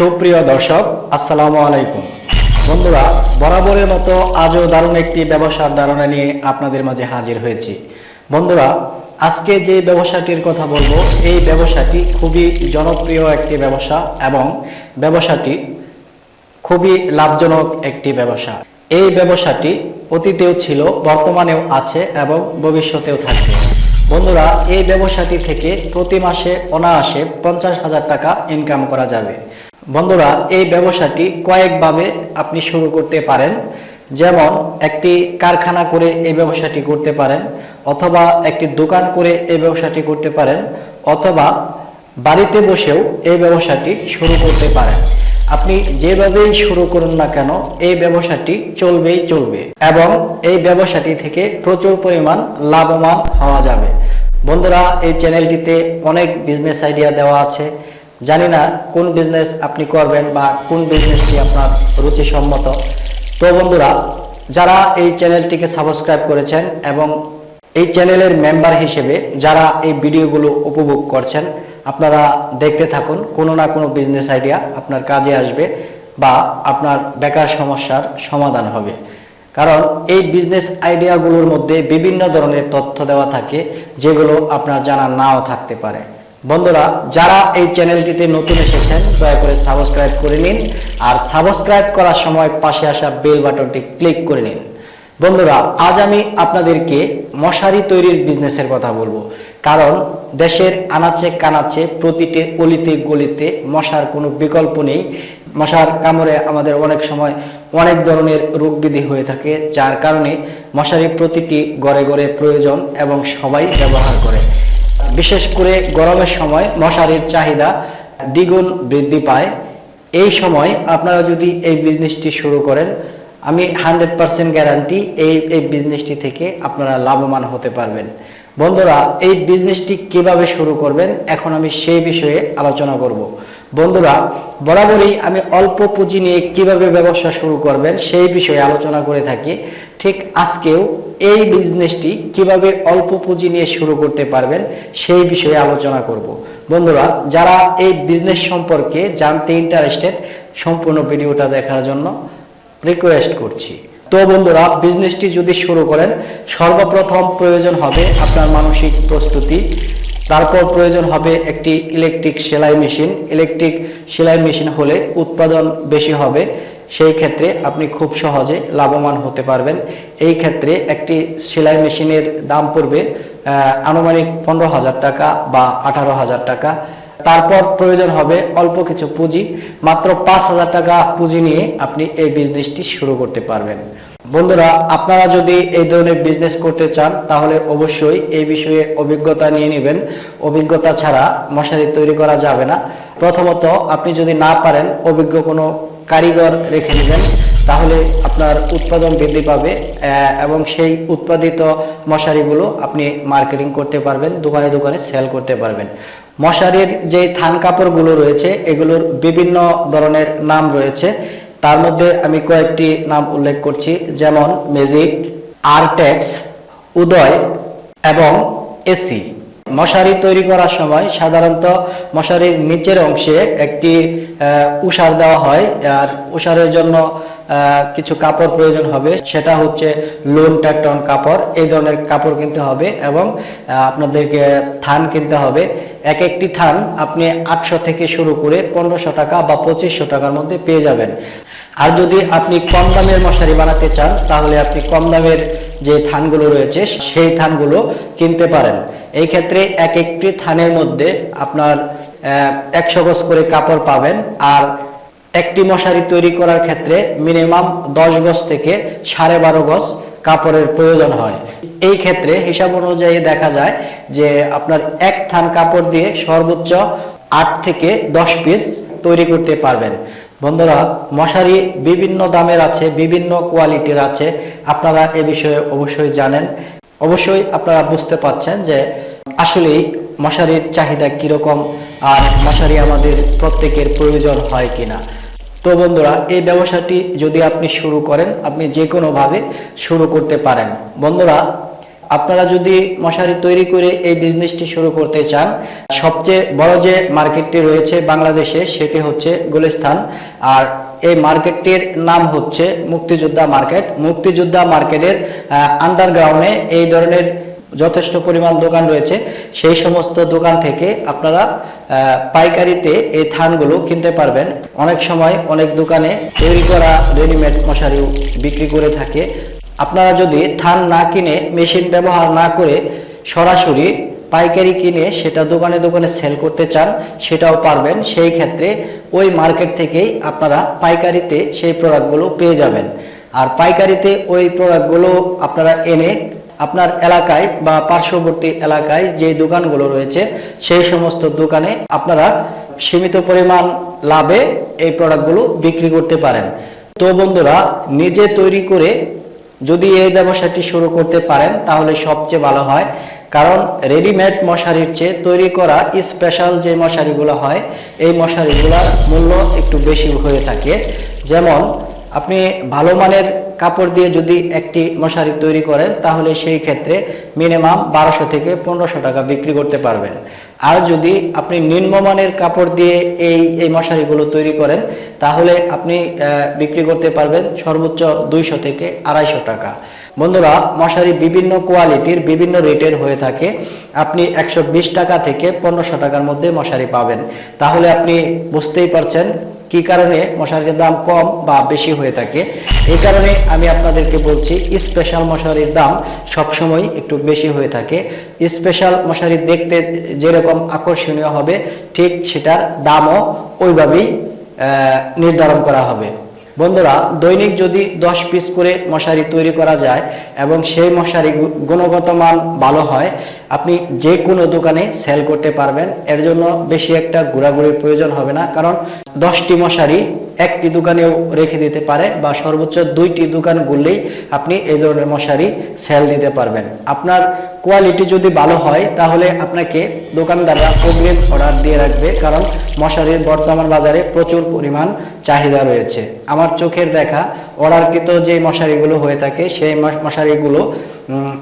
সুপ্রিয় দর্শক, আসসালামু আলাইকুম। বন্ধুরা, বরাবরের মতো আজও দারুণ একটি ব্যবসার ধারণা নিয়ে আপনাদের মাঝে হাজির হয়েছি। বন্ধুরা, আজকে যে ব্যবসাটির কথা বলব, এই ব্যবসাটি খুবই জনপ্রিয় একটি ব্যবসা এবং ব্যবসাটি খুবই লাভজনক একটি ব্যবসা। এই ব্যবসাটি অতীতেও ছিল, বর্তমানেও আছে এবং ভবিষ্যতেও থাকবে। বন্ধুরা, এই ব্যবসাটি থেকে প্রতি মাসে অনায়াসে পঞ্চাশ হাজার টাকা ইনকাম করা যাবে। বন্ধুরা, এই ব্যবসাটি কয়েকভাবে আপনি শুরু করতে পারেন। যেমন, একটি কারখানা করে এই ব্যবসাটি করতে পারেন, অথবা একটি দোকান করে এই ব্যবসাটি করতে পারেন, অথবা বাড়িতে বসেও এই ব্যবসাটি শুরু করতে পারেন। আপনি যেভাবেই শুরু করুন না কেন, এই ব্যবসাটি চলবেই চলবে এবং এই ব্যবসাটি থেকে প্রচুর পরিমাণ লাভবান হওয়া যাবে। বন্ধুরা, এই চ্যানেলটিতে অনেক বিজনেস আইডিয়া দেওয়া আছে। জানি না কোন বিজনেস আপনি করবেন বা কোন বিজনেসটি আপনার রুচিসম্মত। তো বন্ধুরা, যারা এই চ্যানেলটিকে সাবস্ক্রাইব করেছেন এবং এই চ্যানেলের মেম্বার হিসেবে যারা এই ভিডিওগুলো উপভোগ করছেন, আপনারা দেখতে থাকুন, কোনো না কোনো বিজনেস আইডিয়া আপনার কাজে আসবে বা আপনার বেকার সমস্যার সমাধান হবে। কারণ এই বিজনেস আইডিয়াগুলোর মধ্যে বিভিন্ন ধরনের তথ্য দেওয়া থাকে, যেগুলো আপনার জানা নাও থাকতে পারে। বন্ধুরা, যারা এই চ্যানেলটিতে নতুন এসেছেন, দয়া করে সাবস্ক্রাইব করে নিন আর সাবস্ক্রাইব করার সময় পাশে আসা বেল বাটনটি ক্লিক করে নিন। বন্ধুরা, আজ আমি আপনাদেরকে মশারি তৈরির বিজনেসের কথা বলব। কারণ দেশের আনাচে কানাচে প্রতিটি অলিতে গলিতে মশার কোনো বিকল্প নেই। মশার কামড়ে আমাদের অনেক সময় অনেক ধরনের রোগ বিধি হয়ে থাকে, যার কারণে মশারি প্রতিটি গড়ে গড়ে প্রয়োজন এবং সবাই ব্যবহার করে। বিশেষ করে গরমের সময় মশারির চাহিদা দ্বিগুণ বৃদ্ধি পায়। এই সময় আপনারা যদি এই বিজনেসটি শুরু করেন, আমি হান্ড্রেড পার্সেন্ট গ্যারান্টি এই এই বিজনেসটি থেকে আপনারা লাভবান হতে পারবেন। বন্ধুরা, এই বিজনেসটি কীভাবে শুরু করবেন, এখন আমি সেই বিষয়ে আলোচনা করব। বন্ধুরা, বরাবরই আমি অল্প পুঁজি নিয়ে কীভাবে ব্যবসা শুরু করবেন সেই বিষয়ে আলোচনা করে থাকি। ঠিক আজকেও এই বিজনেসটি কীভাবে অল্প পুঁজি নিয়ে শুরু করতে পারবেন সেই বিষয়ে আলোচনা করব। বন্ধুরা, যারা এই বিজনেস সম্পর্কে জানতে ইন্টারেস্টেড সম্পূর্ণ ভিডিওটা দেখার জন্য রিকোয়েস্ট করছি। তো বন্ধুরা বিজনেসটি যদি শুরু করেন, সর্বপ্রথম প্রয়োজন হবে আপনার মানসিক প্রস্তুতি তারপর প্রয়োজন হবে একটি ইলেকট্রিক সেলাই মেশিন ইলেকট্রিক সেলাই মেশিন হলে উৎপাদন বেশি হবে, সেই ক্ষেত্রে আপনি খুব সহজে লাভবান হতে পারবেন। এই ক্ষেত্রে একটি সেলাই মেশিনের দাম পড়বে আনুমানিক পনেরো হাজার টাকা বা আঠারো হাজার টাকা। তারপর প্রয়োজন হবে অল্প কিছু পুঁজি, মাত্র পাঁচ হাজার টাকা পুঁজি নিয়ে আপনি এই বিজনেসটি শুরু করতে পারবেন। বন্ধুরা, আপনারা যদি এই ধরনের বিজনেস করতে চান, তাহলে অবশ্যই এই বিষয়ে অভিজ্ঞতা নিয়ে নেবেন। অভিজ্ঞতা ছাড়া মশারি তৈরি করা যাবে না। প্রথমত, আপনি যদি না পারেন, অভিজ্ঞ কোনো কারিগর রেখে নেবেন, তাহলে আপনার উৎপাদন বৃদ্ধি পাবে এবং সেই উৎপাদিত মশারিগুলো আপনি মার্কেটিং করতে পারবেন, দোকানে দোকানে সেল করতে পারবেন। মশারির যে থান কাপড়গুলো রয়েছে, এগুলোর বিভিন্ন ধরনের নাম রয়েছে। তার মধ্যে আমি কয়েকটি নাম উল্লেখ করছি, যেমন ম্যাজিক আরটেক্স, উদয় এবং এসি। মশারি তৈরি করার সময় সাধারণত মশারির নিচের অংশে একটি উষার দেওয়া হয়, আর উষারের জন্য কিছু কাপড় প্রয়োজন হবে। সেটা হচ্ছে লোন ট্যাকটন কাপড়। এই ধরনের কাপড় কিনতে হবে এবং আপনাদেরকে থান কিনতে হবে। এক একটি থান আপনি আটশো থেকে শুরু করে পনেরোশো টাকা বা পঁচিশশো টাকার মধ্যে পেয়ে যাবেন। আর যদি আপনি কম দামের মশারি বানাতে চান, তাহলে আপনি কম দামের যে থানগুলো রয়েছে, সেই থানগুলো কিনতে পারেন। এই ক্ষেত্রে এক একটি থানের মধ্যে আপনার একশো গজ করে কাপড় পাবেন। আর একটি মশারি তৈরি করার ক্ষেত্রে মিনিমাম দশ গজ থেকে সাড়ে বারো গজ কাপড়ের প্রয়োজন হয়। এই ক্ষেত্রে হিসাব অনুযায়ী দেখা যায় যে আপনার এক থান কাপড় দিয়ে সর্বোচ্চ আট থেকে দশ পিস তৈরি করতে পারবেন। বন্ধুরা, মশারি বিভিন্ন দামের আছে, বিভিন্ন কোয়ালিটির আছে। আপনারা এ বিষয়ে অবশ্যই জানেন। অবশ্যই আপনারা বুঝতে পাচ্ছেন যে আসলেই মশারির চাহিদা কীরকম আর মশারি আমাদের প্রত্যেকের প্রয়োজন হয় কিনা। তো বন্ধুরা, এই ব্যবসাটি যদি আপনি শুরু করেন, আপনি যে কোনোভাবে শুরু করতে পারেন। বন্ধুরা, আপনারা যদি মশারি তৈরি করে এই বিজনেসটি শুরু করতে চান, সবচেয়ে বড় যে মার্কেটটি রয়েছে বাংলাদেশে, সেটি হচ্ছে গুলিস্তান। আর এই মার্কেটটির নাম হচ্ছে মুক্তিযোদ্ধা মার্কেট মুক্তিযোদ্ধা মার্কেটের আন্ডারগ্রাউন্ডে এই ধরনের যথেষ্ট পরিমাণ দোকান রয়েছে। সেই সমস্ত দোকান থেকে আপনারা পাইকারিতে এই থানগুলো কিনতে পারবেন। অনেক সময় অনেক দোকানে তৈরি করা রেডিমেড মশারিও বিক্রি করে থাকে। আপনারা যদি থান না কিনে, মেশিন ব্যবহার না করে সরাসরি পাইকারি কিনে সেটা দোকানে দোকানে সেল করতে চান, সেটাও পারবেন। সেই ক্ষেত্রে ওই মার্কেট থেকেই আপনারা পাইকারিতে সেই প্রোডাক্টগুলো পেয়ে যাবেন। আর পাইকারিতে ওই প্রোডাক্টগুলো আপনারা এনে আপনার এলাকায় বা পার্শ্ববর্তী এলাকায় যে দোকানগুলো রয়েছে, সেই সমস্ত দোকানে আপনারা সীমিত পরিমাণ লাভে এই প্রোডাক্টগুলো বিক্রি করতে পারেন। তো বন্ধুরা, নিজে তৈরি করে যদি এই ব্যবসাটি শুরু করতে পারেন, তাহলে সবচেয়ে ভালো হয়। কারণ রেডিমেড মশারির চেয়ে তৈরি করা স্পেশাল যে মশারিগুলো হয়, এই মশারিগুলোর মূল্য একটু বেশি হয়ে থাকে। যেমন আপনি ভালো মানের কাপড় দিয়ে যদি একটি মশারি তৈরি করেন, তাহলে সেই ক্ষেত্রে মিনিমাম বারোশো থেকে পনেরোশো টাকা বিক্রি করতে পারবেন। আর যদি আপনি নিম্নমানের কাপড় দিয়ে এই এই মশারিগুলো তৈরি করেন, তাহলে আপনি বিক্রি করতে পারবেন সর্বোচ্চ দুইশো থেকে আড়াইশো টাকা। বন্ধুরা, মশারি বিভিন্ন কোয়ালিটির, বিভিন্ন রেটের হয়ে থাকে। আপনি একশো বিশ টাকা থেকে পনেরোশো টাকার মধ্যে মশারি পাবেন। তাহলে আপনি বুঝতেই পারছেন কি কারণে মশারির দাম কম বা বেশি হয়ে থাকে? এই কারণে আমি আপনাদেরকে বলছি স্পেশাল মশারির দাম সবসময় একটু বেশি হয়ে থাকে। স্পেশাল মশারি দেখতে যেরকম আকর্ষণীয় হবে, ঠিক সেটার দামও ওইভাবেই নির্ধারণ করা হবে। বন্ধুরা, দৈনিক যদি দশ পিস করে মশারি তৈরি করা যায় এবং সেই মশারি গুণগত মান ভালো হয়, আপনি যে কোনো দোকানে সেল করতে পারবেন। এর জন্য বেশি একটা ঘোরাঘুরির প্রয়োজন হবে না, কারণ দশটি মশারি একটি দোকানেও রেখে দিতে পারে বা সর্বোচ্চ দুইটি দোকান ঘুরলেই আপনি এই ধরনের মশারি সেল দিতে পারবেন। আপনার কোয়ালিটি যদি ভালো হয়, তাহলে আপনাকে দোকানদাররা অগ্রিম অর্ডার দিয়ে রাখবে, কারণ মশারির বর্তমান বাজারে প্রচুর পরিমাণ চাহিদা রয়েছে। আমার চোখের দেখা অর্ডারকৃত যে মশারিগুলো হয়ে থাকে, সেই মশারিগুলো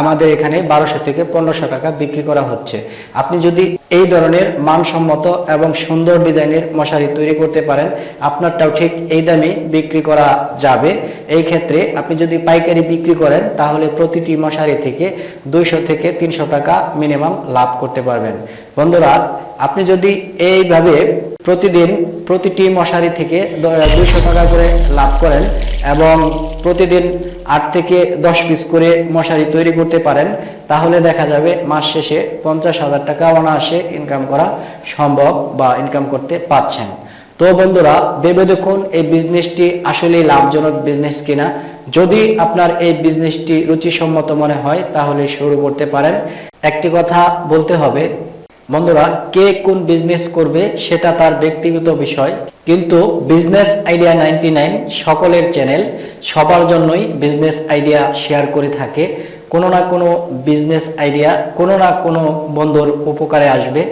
আমাদের এখানে বারোশো থেকে পনেরোশো টাকা বিক্রি করা হচ্ছে। আপনি যদি এই ধরনের মানসম্মত এবং সুন্দর ডিজাইনের মশারি তৈরি করতে পারেন, আপনারটাও ঠিক এই দামে বিক্রি করা যাবে। এই ক্ষেত্রে আপনি যদি পাইকারি বিক্রি করেন, তাহলে প্রতিটি মশারি থেকে দুইশো থেকে তিনশো টাকা মিনিমাম লাভ করতে পারবেন। বন্ধুরা, আপনি যদি এইভাবে প্রতিদিন প্রতিটি মশারি থেকে দুইশো টাকা করে লাভ করেন এবং প্রতিদিন আট থেকে দশ পিস করে মশারি তৈরি করতে পারেন, তাহলে দেখা যাবে মাস শেষে পঞ্চাশ হাজার টাকা অনায়াসে ইনকাম করা সম্ভব বা ইনকাম করতে পারছেন। তো বন্ধুরা, ভেবে দেখুন এই বিজনেসটি আসলেই লাভজনক বিজনেস কিনা। যদি আপনার এই বিজনেসটি রুচিসম্মত মনে হয়, তাহলে শুরু করতে পারেন। একটি কথা বলতে হবে, বন্ধুরা, কে কোন বিজনেস করবে সেটা তার ব্যক্তিগত বিষয়। কিন্তু বিজনেস আইডিয়া নাইনটি নাইন সকলের চ্যানেল সবার জন্যই বিজনেস আইডিয়া শেয়ার করে থাকে। কোনো না কোনো বিজনেস আইডিয়া কোনো না কোনো বন্ধুর উপকারে আসবে।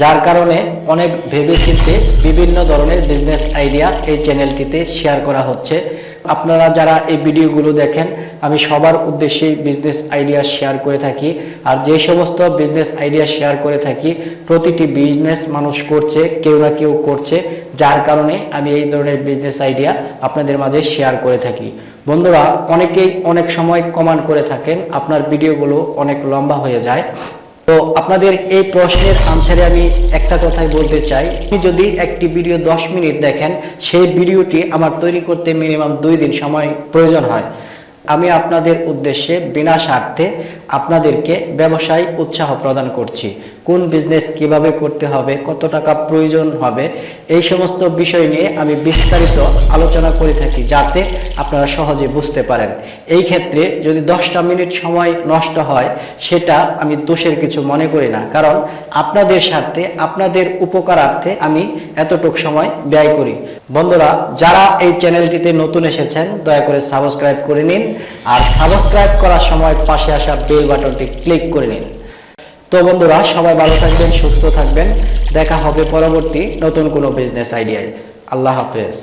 যার কারণে অনেক ভেবে ভেবেচিন্তে বিভিন্ন ধরনের বিজনেস আইডিয়া এই চ্যানেলটিতে শেয়ার করা হচ্ছে। আপনারা যারা এই ভিডিওগুলো দেখেন, আমি সবার উদ্দেশ্যে বিজনেস আইডিয়া শেয়ার করে থাকি। আর যে সমস্ত বিজনেস আইডিয়া শেয়ার করে থাকি, প্রতিটি বিজনেস মানুষ করছে, কেউ না কেউ করছে। যার কারণে আমি এই ধরনের বিজনেস আইডিয়া আপনাদের মাঝে শেয়ার করে থাকি। বন্ধুরা, অনেকেই অনেক সময় কমান্ড করে থাকেন, আপনার ভিডিওগুলো অনেক লম্বা হয়ে যায়। তো আপনাদের এই প্রশ্নের আনসারে আমি একটা কথাই বলতে চাই। আপনি যদি একটি ভিডিও দশ মিনিট দেখেন, সেই ভিডিওটি আমার তৈরি করতে মিনিমাম দুই দিন সময় প্রয়োজন হয়। আমি আপনাদের উদ্দেশ্যে বিনা স্বার্থে আপনাদেরকে ব্যবসায় উৎসাহ প্রদান করছি। কোন বিজনেস কীভাবে করতে হবে, কত টাকা প্রয়োজন হবে, এই সমস্ত বিষয় নিয়ে আমি বিস্তারিত আলোচনা করে থাকি যাতে আপনারা সহজে বুঝতে পারেন। এই ক্ষেত্রে যদি দশটা মিনিট সময় নষ্ট হয়, সেটা আমি দোষের কিছু মনে করি না। কারণ আপনাদের স্বার্থে, আপনাদের উপকারার্থে আমি এতটুক সময় ব্যয় করি। বন্ধুরা, যারা এই চ্যানেলটিতে নতুন এসেছেন, দয়া করে সাবস্ক্রাইব করে নিন। আর সাবস্ক্রাইব করার সময় পাশে আসা বেল বাটনটি ক্লিক করে নিন। তো বন্ধুরা, সবাই ভালো থাকবেন, সুস্থ থাকবেন। দেখা হবে পরবর্তী নতুন কোনো বিজনেস আইডিয়ায় আল্লাহ হাফেজ।